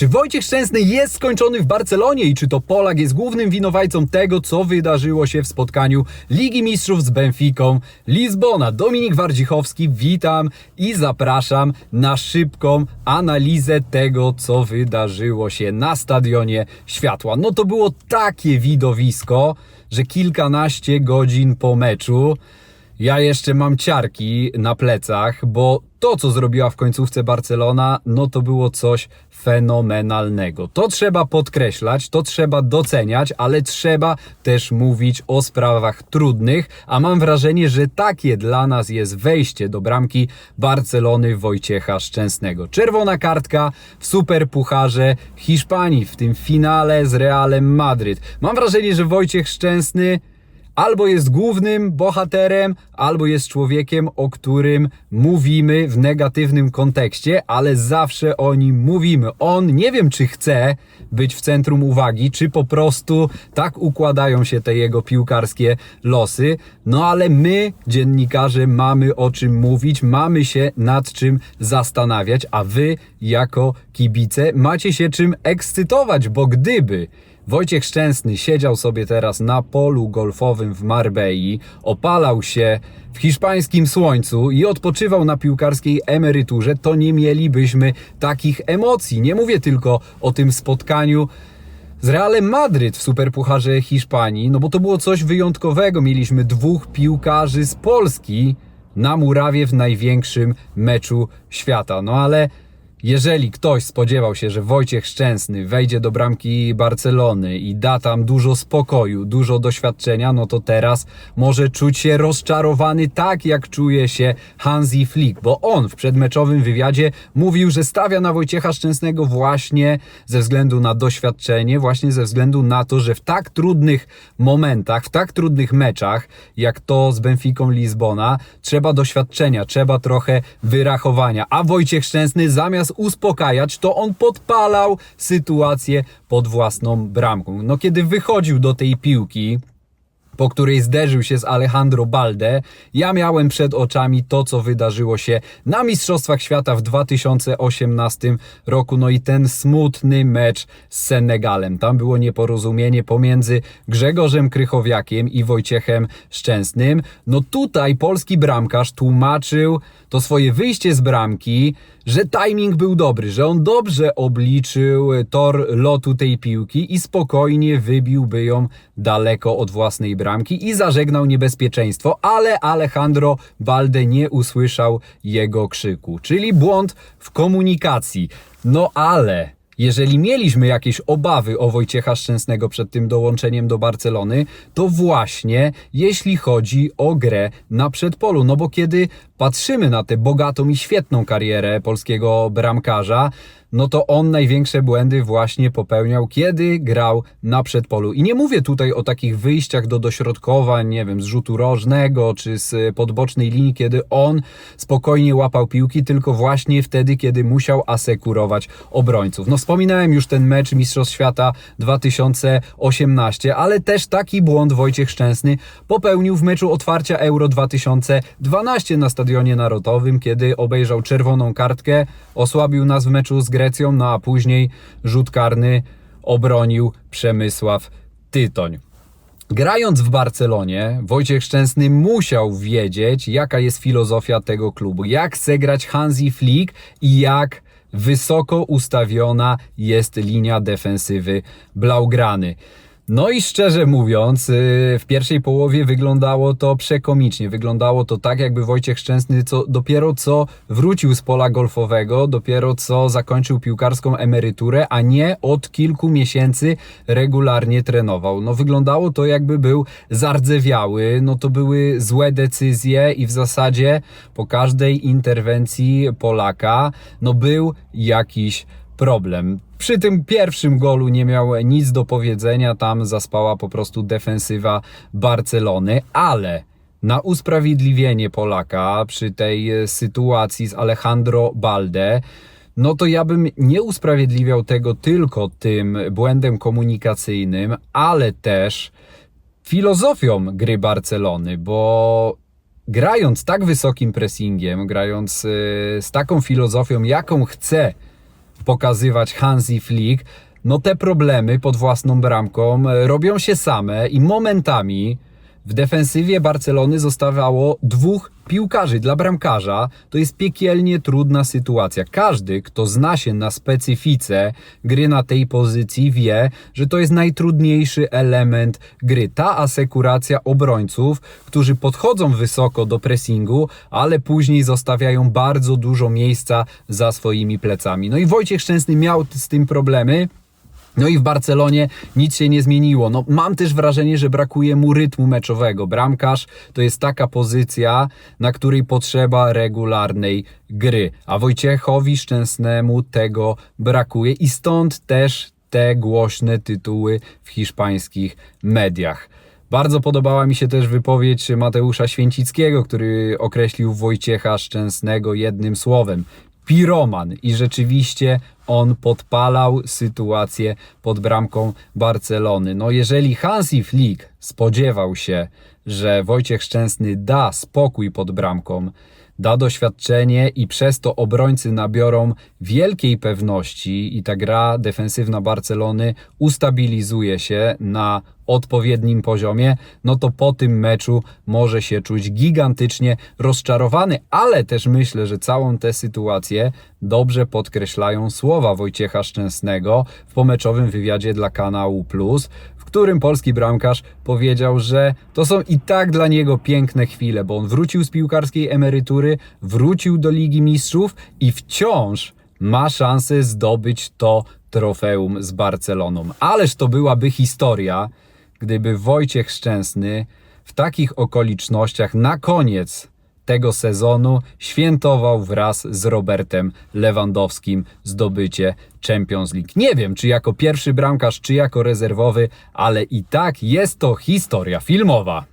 Czy Wojciech Szczęsny jest skończony w Barcelonie i czy to Polak jest głównym winowajcą tego, co wydarzyło się w spotkaniu Ligi Mistrzów z Benficą Lizbona? Dominik Wardzichowski, witam i zapraszam na szybką analizę tego, co wydarzyło się na Stadionie Światła. No to było takie widowisko, że kilkanaście godzin po meczu ja jeszcze mam ciarki na plecach, bo to, co zrobiła w końcówce Barcelona, no to było coś fenomenalnego. To trzeba podkreślać, to trzeba doceniać, ale trzeba też mówić o sprawach trudnych, a mam wrażenie, że takie dla nas jest wejście do bramki Barcelony Wojciecha Szczęsnego. Czerwona kartka w superpucharze Hiszpanii, w tym finale z Realem Madryt. Mam wrażenie, że Wojciech Szczęsny albo jest głównym bohaterem, albo jest człowiekiem, o którym mówimy w negatywnym kontekście, ale zawsze o nim mówimy. On nie wiem, czy chce być w centrum uwagi, czy po prostu tak układają się te jego piłkarskie losy. No ale my, dziennikarze, mamy o czym mówić, mamy się nad czym zastanawiać, a wy, jako kibice, macie się czym ekscytować, bo gdyby Wojciech Szczęsny siedział sobie teraz na polu golfowym w Marbei, opalał się w hiszpańskim słońcu i odpoczywał na piłkarskiej emeryturze, to nie mielibyśmy takich emocji. Nie mówię tylko o tym spotkaniu z Realem Madryt w Superpucharze Hiszpanii, no bo to było coś wyjątkowego. Mieliśmy dwóch piłkarzy z Polski na murawie w największym meczu świata. No ale jeżeli ktoś spodziewał się, że Wojciech Szczęsny wejdzie do bramki Barcelony i da tam dużo spokoju, dużo doświadczenia, no to teraz może czuć się rozczarowany tak, jak czuje się Hansi Flick, bo on w przedmeczowym wywiadzie mówił, że stawia na Wojciecha Szczęsnego właśnie ze względu na doświadczenie, właśnie ze względu na to, że w tak trudnych momentach, w tak trudnych meczach, jak to z Benficą Lizbona, trzeba doświadczenia, trzeba trochę wyrachowania, a Wojciech Szczęsny zamiast uspokajać, to on podpalał sytuację pod własną bramką. No kiedy wychodził do tej piłki, po której zderzył się z Alejandro Balde, ja miałem przed oczami to, co wydarzyło się na Mistrzostwach Świata w 2018 roku. No i ten smutny mecz z Senegalem. Tam było nieporozumienie pomiędzy Grzegorzem Krychowiakiem i Wojciechem Szczęsnym. No tutaj polski bramkarz tłumaczył to swoje wyjście z bramki, że timing był dobry, że on dobrze obliczył tor lotu tej piłki i spokojnie wybiłby ją daleko od własnej bramki i zażegnał niebezpieczeństwo, ale Alejandro Balde nie usłyszał jego krzyku, czyli błąd w komunikacji. No ale jeżeli mieliśmy jakieś obawy o Wojciecha Szczęsnego przed tym dołączeniem do Barcelony, to właśnie jeśli chodzi o grę na przedpolu. No bo kiedy patrzymy na tę bogatą i świetną karierę polskiego bramkarza, no to on największe błędy właśnie popełniał, kiedy grał na przedpolu. I nie mówię tutaj o takich wyjściach do dośrodkowań, nie wiem, z rzutu rożnego czy z podbocznej linii, kiedy on spokojnie łapał piłki, tylko właśnie wtedy, kiedy musiał asekurować obrońców. No wspominałem już ten mecz Mistrzostw Świata 2018, ale też taki błąd Wojciech Szczęsny popełnił w meczu otwarcia Euro 2012 na Stadionie Narodowym, kiedy obejrzał czerwoną kartkę, osłabił nas w meczu z Grecją, no a później rzut karny obronił Przemysław Tytoń. Grając w Barcelonie, Wojciech Szczęsny musiał wiedzieć, jaka jest filozofia tego klubu, jak chce grać Hansi Flick i jak wysoko ustawiona jest linia defensywy Blaugrany. No i szczerze mówiąc, yy, w pierwszej połowie wyglądało to przekomicznie. Wyglądało to tak, jakby Wojciech Szczęsny co, dopiero co wrócił z pola golfowego, dopiero co zakończył piłkarską emeryturę, a nie od kilku miesięcy regularnie trenował. No wyglądało to jakby był zardzewiały, no to były złe decyzje i w zasadzie po każdej interwencji Polaka, no był jakiś problem. Przy tym pierwszym golu nie miał nic do powiedzenia, tam zaspała po prostu defensywa Barcelony, ale na usprawiedliwienie Polaka przy tej sytuacji z Alejandro Balde, no to ja bym nie usprawiedliwiał tego tylko tym błędem komunikacyjnym, ale też filozofią gry Barcelony, bo grając tak wysokim pressingiem, grając e, z taką filozofią, jaką chce pokazywać Hansi Flick, no te problemy pod własną bramką e, robią się same i momentami w defensywie Barcelony zostawało dwóch piłkarzy dla bramkarza. To jest piekielnie trudna sytuacja. Każdy, kto zna się na specyfice gry na tej pozycji, wie, że to jest najtrudniejszy element gry. Ta asekuracja obrońców, którzy podchodzą wysoko do pressingu, ale później zostawiają bardzo dużo miejsca za swoimi plecami. No i Wojciech Szczęsny miał z tym problemy. No i w Barcelonie nic się nie zmieniło. No, mam też wrażenie, że brakuje mu rytmu meczowego. Bramkarz to jest taka pozycja, na której potrzeba regularnej gry, a Wojciechowi Szczęsnemu tego brakuje i stąd też te głośne tytuły w hiszpańskich mediach. Bardzo podobała mi się też wypowiedź Mateusza Święcickiego, który określił Wojciecha Szczęsnego jednym słowem piroman i rzeczywiście on podpalał sytuację pod bramką Barcelony. No jeżeli Hansi Flick spodziewał się, że Wojciech Szczęsny da spokój pod bramką, da doświadczenie i przez to obrońcy nabiorą wielkiej pewności. I ta gra defensywna Barcelony ustabilizuje się na odpowiednim poziomie, no to po tym meczu może się czuć gigantycznie rozczarowany, ale też myślę, że całą tę sytuację dobrze podkreślają słowa Wojciecha Szczęsnego w pomeczowym wywiadzie dla kanału Plus, którym polski bramkarz powiedział, że to są i tak dla niego piękne chwile, bo on wrócił z piłkarskiej emerytury, wrócił do Ligi Mistrzów i wciąż ma szansę zdobyć to trofeum z Barceloną. Ależ to byłaby historia, gdyby Wojciech Szczęsny w takich okolicznościach na koniec tego sezonu świętował wraz z Robertem Lewandowskim zdobycie Champions League. Nie wiem, czy jako pierwszy bramkarz, czy jako rezerwowy, ale i tak jest to historia filmowa.